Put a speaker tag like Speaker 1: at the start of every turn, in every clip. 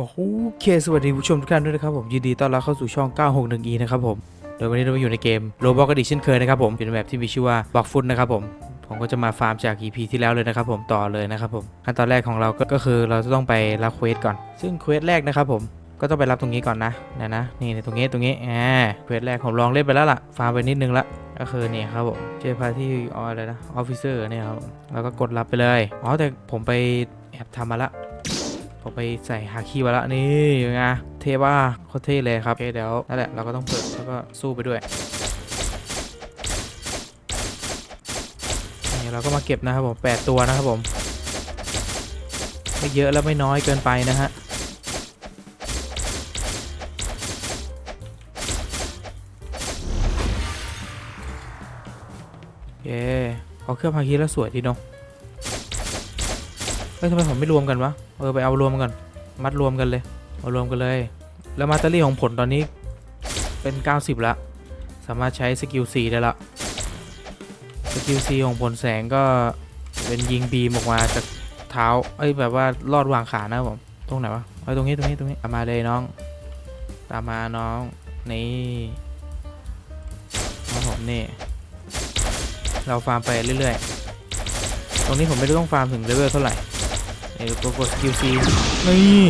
Speaker 1: โอเค สวัสดีผู้ชมทุกท่านด้วยนะครับผมยินดีต้อนรับเข้าสู่ช่อง 961e นะครับผม โดยวันนี้เราอยู่ในเกมโรบอ t ก d ดิเช่นเคยนะครับผมเป็นแบบที่มีชื่อว่าบอกฟุตนะครับผม ผมก็จะมาฟาร์มจาก EP ที่แล้วเลยนะครับผมต่อเลยนะครับผมขั้นตอนแรกของเราก็คือเราจะต้องไปรับเควสก่อน ซึ่งเควสแรกนะครับผมก็ต้องไปรับตรงนี้ก่อนนะนะนะนี่ตรงนี้ตรงนี้อ่าเควสแรกผมลองเล่นไปแล้วล่ะฟาร์มไปนิดนึงละก็คือนี่ครับผมเจอพาที่ออะไรนะออฟฟิเซอร์เนี่ยครับแล้วก็กดรับไปเลยอ๋อแต่ผมไปแอบทำมาละ ผมไปใส่ฮาคีมาล้วนี่ยังไงเท่ว่าโคตรเท่เลยครับโอเคเดี๋ยวนั่นแหละเราก็ต้องเปิดแล้วก็สู้ไปด้วยนี่เราก็มาเก็บนะครับผมแปดตัวนะครับผมไม่เยอะแล้วไม่น้อยเกินไปนะฮะโอเคพอเครื่องฮาคีแล้วสวยดีเนาะ เฮ้ยทำไมผมไม่รวมกันวะ เออไปเอารวมกันมัดรวมกันเลย เอารวมกันเลย แล้วมาตเตอรี่ของผลตอนนี้เป็น 90 ละ สามารถใช้สกิล 4 ได้ละ สกิล 4 ของผลแสงก็เป็นยิงบีมออกมาจากเท้า เอ้ยแบบว่าลอดวางขานะผม ตรงไหนวะเอ้ยตรงนี้ตรงนี้ตรงนี้ตามาเลยน้อง ตามมาน้อง นี่ครับผมนี่ เราฟาร์มไปเรื่อยๆ ตรงนี้ผมไม่ได้ต้องฟาร์มถึงเลเวลเท่าไหร่ เออตัวกด QC นี่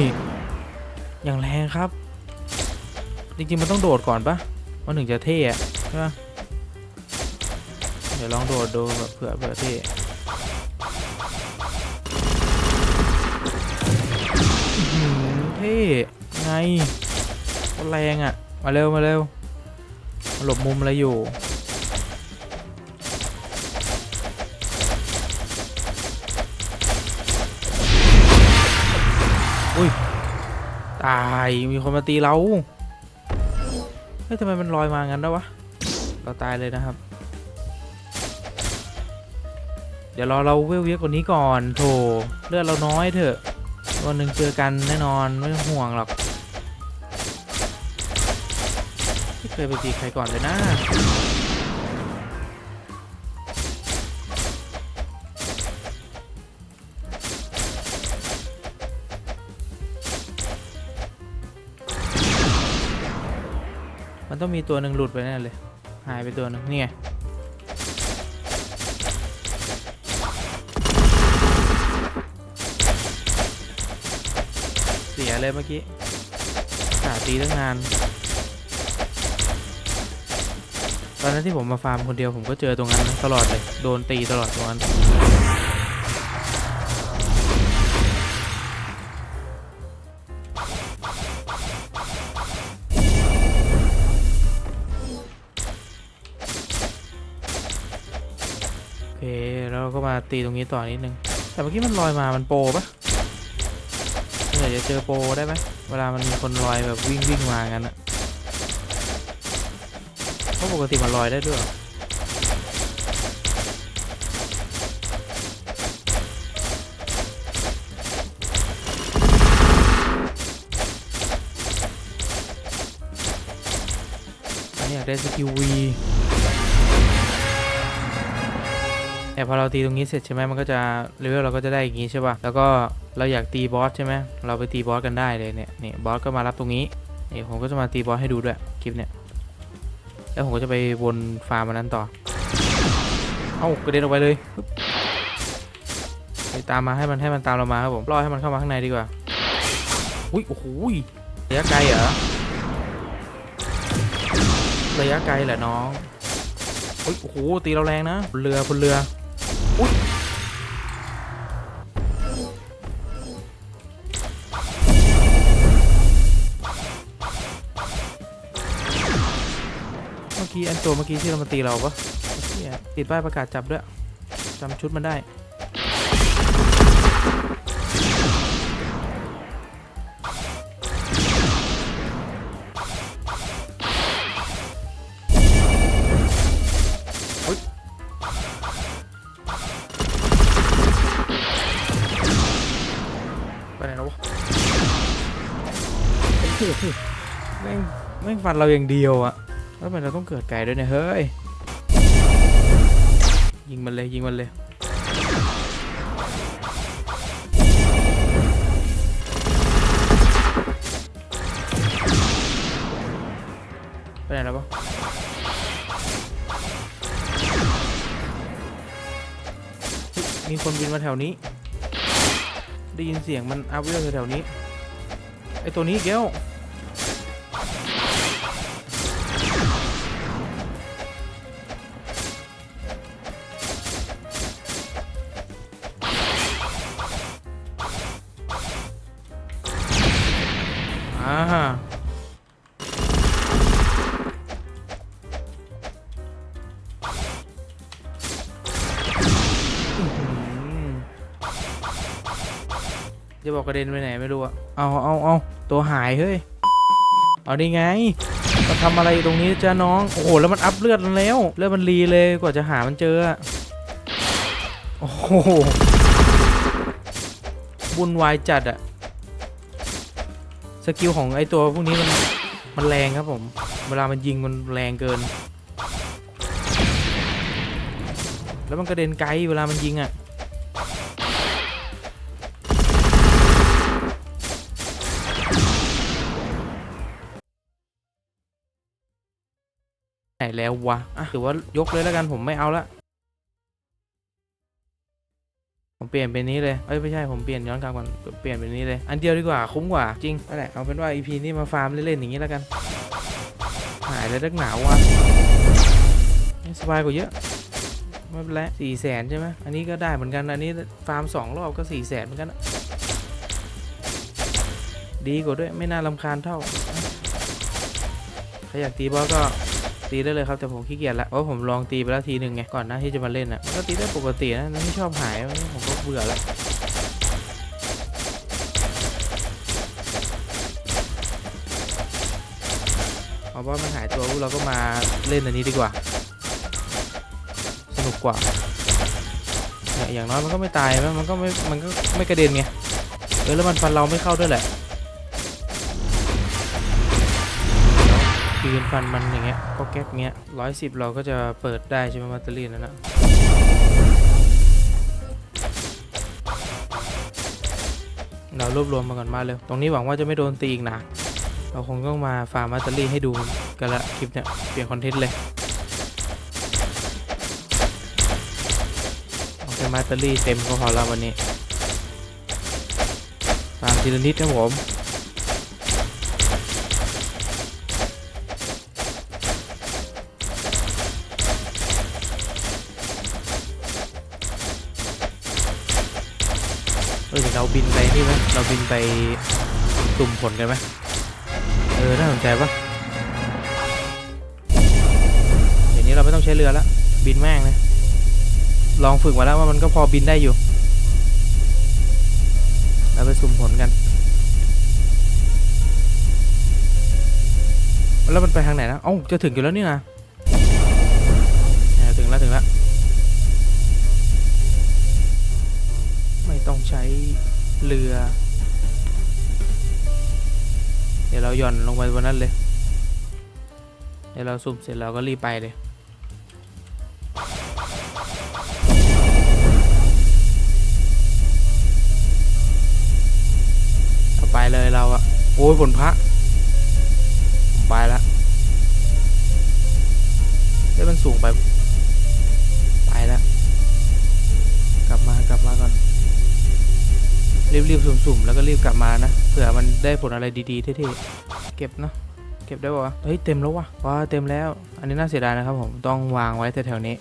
Speaker 1: อย่างแรงครับ จริงๆ มันต้องโดดก่อนปะมันถึงจะเท่อะใช่ปะเดี๋ยวลองโดดดูแบบเผื่อเผื่อเท่เท่ไงแรงอะมาเร็วมาเร็วหลบมุมอะไรอยู่ ตายมีคนมาตีเราเฮ้ยทำไมมันลอยมางั้นได้วะ เราตายเลยนะครับ เดี๋ยวรอเราเวลเยอะกว่านี้ก่อนโถเลือดเราน้อยเถอะวันหนึ่งเจอกันแน่นอนไม่ต้องห่วงหรอกไม่เคยไปตีใครก่อนเลยนะ มันต้องมีตัวหนึ่งหลุดไปแน่เลย หายไปตัวหนึ่งนี่ไงเสียเลยเมื่อกี้สาตีตั้งนาน ตอนนั้นที่ผมมาฟาร์มคนเดียวผมก็เจอตรงนั้นตลอดเลย โดนตีตลอดตรงนั้น ตีตรงนี้ต่อนิดนึง แต่เมื่อกี้มันลอยมามันโปปะเดี๋ยวจะเจอโปได้ไหมเวลามันมีคนลอยแบบวิ่งวิ่งมางั้นอะเพราะปกติมันลอยได้ด้วยอันนี้อยากได้สกิลวี แต่พอเราตีตรงนี้เสร็จใช่ไหมมันก็จะเลเวลเราก็จะได้อย่างนี้ใช่ป่ะแล้วก็เราอยากตีบอสใช่ไหมเราไปตีบอสกันได้เลยเนี่ยนี่บอสก็มารับตรงนี้นี่ผมก็จะมาตีบอสให้ดูด้วยคลิปเนี่ยแล้วผมก็จะไปวนฟาร์มมันนั้นต่อเอ้ากระเด็นออกไปเลยไปตามมาให้มันให้มันตามเรามาครับผมรอให้มันเข้ามาข้างในดีกว่าอุ้ยโอ้โหระยะไกลเหรอระยะไกลแหละน้องอุ้ยโอ้โหตีเราแรงนะเรือบนเรือ เมื่อกี้อันตัวเมื่อกี้ที่เรามาตีเราปะเหี้ยติดป้ายประกาศจับด้วยจำชุดมันได้ ไม่ฟันเราอย่างเดียวอะแล้วมันเราต้องเกิดไกลด้วยเนี่ยเฮ้ย ยิงมันเลยยิงมันเลย ไปไหนแล้วปะมีคนบินมาแถวนี้ ได้ยินเสียงมันอัพเวลแถวนี้ ไอตัวนี้เกี้ยว อ่าจะบอกกระเด็นไปไหนไม่รู้อะเอาเอาเอาตัวหายเฮ้ย เอานี่ไงมาทำอะไรตรงนี้จ้าน้อง โอ้โห แล้วมันอัพเลือดมันแล้ว เลือดมันรีเลย กว่าจะหามันเจอ โอ้โหบุญวายจัดอะ สกิลของไอตัวพวกนี้มันมันแรงครับผม เวลามันยิงมันแรงเกิน แล้วมันกระเด็นไกลเวลามันยิงอะไหนแล้ววะอะถือว่ายกเลยแล้วกันผมไม่เอาละ ผมเปลี่ยนเป็นนี้เลย เอ้ยไม่ใช่ผมเปลี่ยนย้อนกลับก่อน เปลี่ยนเป็นนี้เลย อันเดียวดีกว่าคุ้มกว่าจริงนั่นแหละเอาเป็นว่า EP นี้มาฟาร์มเล่นๆอย่างนี้แล้วกัน หายเลยนักหนาวว่ะสบายกว่าเยอะไม่เป็นไรสี่แสนใช่ไหมอันนี้ก็ได้เหมือนกัน อันนี้ฟาร์มสองรอบก็สี่แสนเหมือนกัน ดีกว่าด้วยไม่น่ารำคาญเท่า ใครอยากตีบอสก็ ตีได้เลยครับแต่ผมขี้เกียจละเพราะผมลองตีไปแล้วทีหนึ่งไงก่อนหน้าที่จะมาเล่นอะก็ตีได้ปกตินะไม่ชอบหายผมก็เบื่อแล้วเอาว่ามันหายตัวเราก็มาเล่นอันนี้ดีกว่า สนุกกว่าอย่างน้อยมันก็ไม่ตายมันก็ไม่มันก็ไม่กระเด็นไงเออแล้วมันฟันเราไม่เข้าด้วยแหละ คืนฟันมันอย่างเงี้ยก็แก๊กเงี้ยร้อยสิบเราก็จะเปิดได้ใช่ไหมแบตเตอรี่นั่นนะเรารวบรวมมาก่อนมาเร็วตรงนี้หวังว่าจะไม่โดนตีอีกนะ เราคงต้องมาฟาร์มแบตเตอรี่ให้ดูกันละคลิปเนี่ยเปลี่ยนคอนเทนต์เลยโอเคแบตเตอรี่เต็มก็พอแล้ววันนี้ฟาร์มทีละนิดครับผม นี่ไหมเราบินไปตุ่มผลกันไหมเออน่าสนใจปะเดี๋ยวนี้เราไม่ต้องใช้เรือแล้วบินแม่งเลยลองฝึกมาแล้วว่ามันก็พอบินได้อยู่เราไปสุ่มผลกันแล้วมันไปทางไหนนะเอ้าจะถึงอยู่แล้วนี่นะถึงแล้วถึงแล้ว ไม่ต้องใช้ เรือ เดี๋ยวเราหย่อนลงไปบนนั้นเลย เดี๋ยวเราสุ่มเสร็จเราก็รีบไปเลยไปเลยเราอะโอ้ยผลพระไปแล้วเฮ้ยมันสูงไป ไปแล้ว กลับมากลับมาก่อน รีบๆสุ่มๆ แล้วก็รีบกลับมานะ เผื่อมันได้ผลอะไรดีๆเท่ๆเก็บเนาะเก็บได้ป่าวะเฮ้ยเต็มแล้ววะว้าเต็มแล้ว อันนี้น่าเสียดายนะครับผมต้องวางไว้แถวๆนี้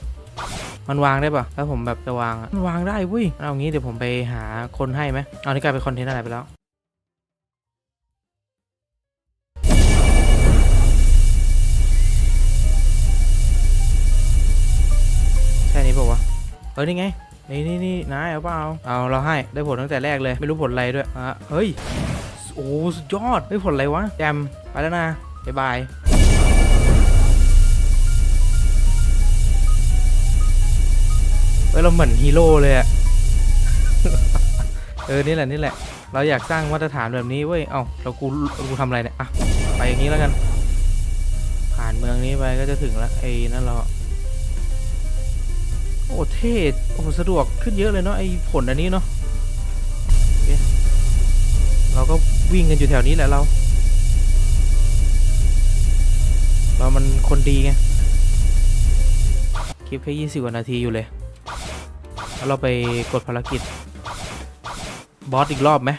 Speaker 1: มันวางได้ปะถ้าผมแบบจะวางมันวางได้เว้ยเอางี้เดี๋ยวผมไปหาคนให้ไหมเอานี่กลายเป็นคอนเทนต์อะไรไปแล้วแค่นี้ป่าวะเฮ้ยนี่ไง นี่นี่นี่นายเอาเปล่าเอาเราให้ได้ผลตั้งแต่แรกเลย ไม่รู้ผลอะไรด้วยอะเฮ้ยโอ้สุดยอดได้ผลอะไรวะแจมไปแล้วนะบ๊ายบายเฮ้ยเราเหมือนฮีโร่เลยอะเออนี่แหละนี่แหละ เราอยากสร้างมาตรฐานแบบนี้เว้ยเอ้าเรากูกูทำอะไรเนี่ยอะไปอย่างนี้แล้วกัน ผ่านเมืองนี้ไปก็จะถึงแล้วไอ้นั่นเรา โอ้เท่โอ้สะดวกขึ้นเยอะเลยเนาะไอ้ผลอันนี้เนาะเเราก็วิ่งกันอยู่แถวนี้แหละเรา เรามันคนดีไงคลิปแค่ยี่สิบกว่านาทีอยู่เลยแล้วเราไปกดภารกิจ บอสอีกรอบไหม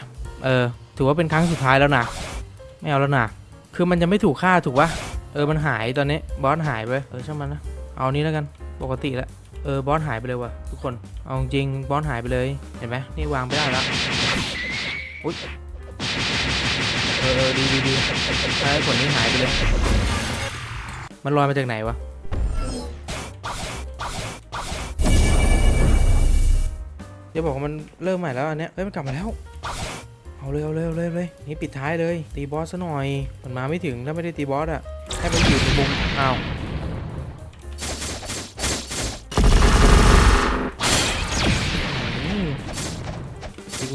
Speaker 1: เออ ถือว่าเป็นครั้งสุดท้ายแล้วนะไม่เอาแล้วนะคือมันจะไม่ถูกฆ่าถูกปะเออมันหายตอนนี้บอสหายไปเออช่างมันนะเอานี้แล้วกันปกติแล้ว เออบอสหายไปเลยว่ะทุกคน เอาจริงบอสหายไปเลย เห็นไหมนี่วางไม่ได้แล้วอุ๊ยเออเออดีดีดีใช่ผลนี้หายไปเลย มันลอยมาจากไหนวะ เดี๋ยวบอกว่ามันเริ่มใหม่แล้วอันเนี้ยเฮ้ยมันกลับมาแล้ว เอาเลยเอาเลยเอาเลยเอาเลยนี่ปิดท้ายเลย ตีบอสซะหน่อย มันมาไม่ถึงถ้าไม่ได้ตีบอสอะแค่ไปอยู่ในมุมอ้าว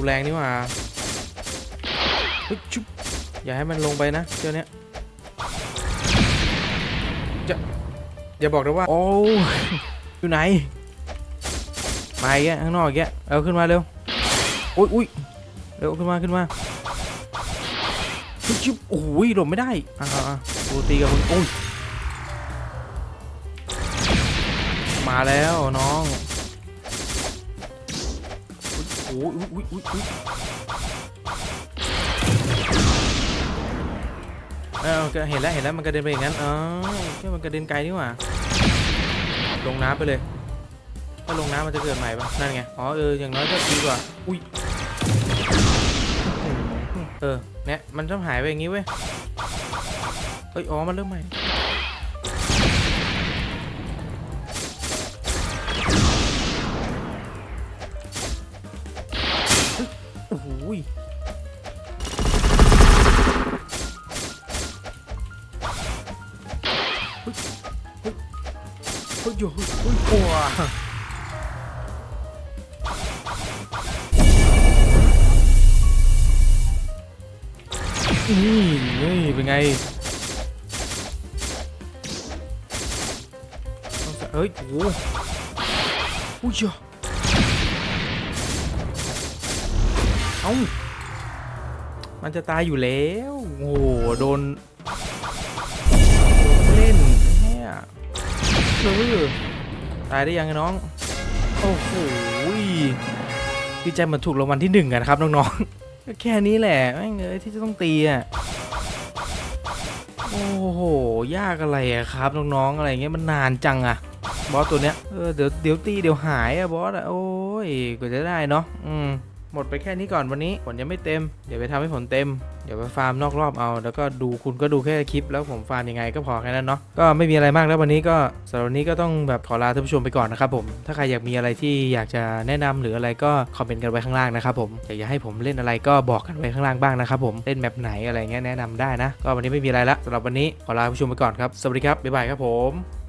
Speaker 1: แรงนี่หว่าชุบอย่าให้มันลงไปนะเจ้าเนี้ยจะอย่าบอกนะว่า โอ้อยู่ไหนมาอีกแกข้างนอกอีกแกเอาขึ้นมาเร็วอุ้ยอุ้ยเร็วขึ้นมาขึ้นมาชิบโอ้ยหลบไม่ได้อ่ากูตีกับมึงอุ้ยมาแล้วน้อง อุ้ยอุ้ยอุ้ยอุ้ยเออเห็นแล้วเห็นแล้วมันกระเด็นไปอย่างนั้นอ๋อแค่มันกระเด็นไกลนี่หว่าลงน้ำไปเลยถ้าลงน้ำมันจะเกิดใหม่ปะนั่นไงอ๋อเอออย่างน้อยก็ดีกว่าอุ้ยเออเนี่ยมันต้องหายไปอย่างงี้เว้ยเอ้ยอ๋อมันเริ่มใหม่ โอ้โหยเฮ้ยเฮ้ยเฮ้ เฮ้ยเฮ้ยกลัวนี่นี่เป็นไงต้องใส่เฮ้ยโอ้โหอุ้ยเจ้าเอ้า มันจะตายอยู่แล้ว โอ้โหโดนโดนเล่นเนี่ยเออตายได้ยังไงน้อง โอ้โหดีใจเหมือนถูกรางวัลที่หนึ่งกันครับน้องๆก็แค่นี้แหละแม่งเอ้ยที่จะต้องตีอะโอ้โห ยากอะไรอะครับน้องๆอะไรเงี้ยมันนานจังอะบอสตัวเนี้ยเออเดี๋ยวเดี๋ยวตีเดี๋ยวหายอะบอสอะโอ้ยกว่าจะได้เนาะอืม หมดไปแค่นี้ก่อนวันนี้ผลยังไม่เต็ม เดี๋ยวไปทำให้ผลเต็ม เดี๋ยวไปฟาร์มนอกรอบเอา แล้วก็ดูคุณก็ดูแค่คลิป แล้วผมฟาร์มยังไงก็พอแค่นั้นเนาะ ก็ไม่มีอะไรมากแล้ววันนี้ก็สำหรับวันนี้ก็ต้องแบบขอลาท่านผู้ชมไปก่อนนะครับผม ถ้าใครอยากมีอะไรที่อยากจะแนะนำหรืออะไรก็คอมเมนต์กันไว้ข้างล่างนะครับผม อยากจะให้ผมเล่นอะไรก็บอกกันไว้ข้างล่างบ้างนะครับผม เล่นแบบไหนอะไรเงี้ยแนะนำได้นะ ก็วันนี้ไม่มีอะไรละสำหรับวันนี้ขอลาท่านผู้ชมไปก่อนครับ สวัสดีครับ บ๊ายบายครับผม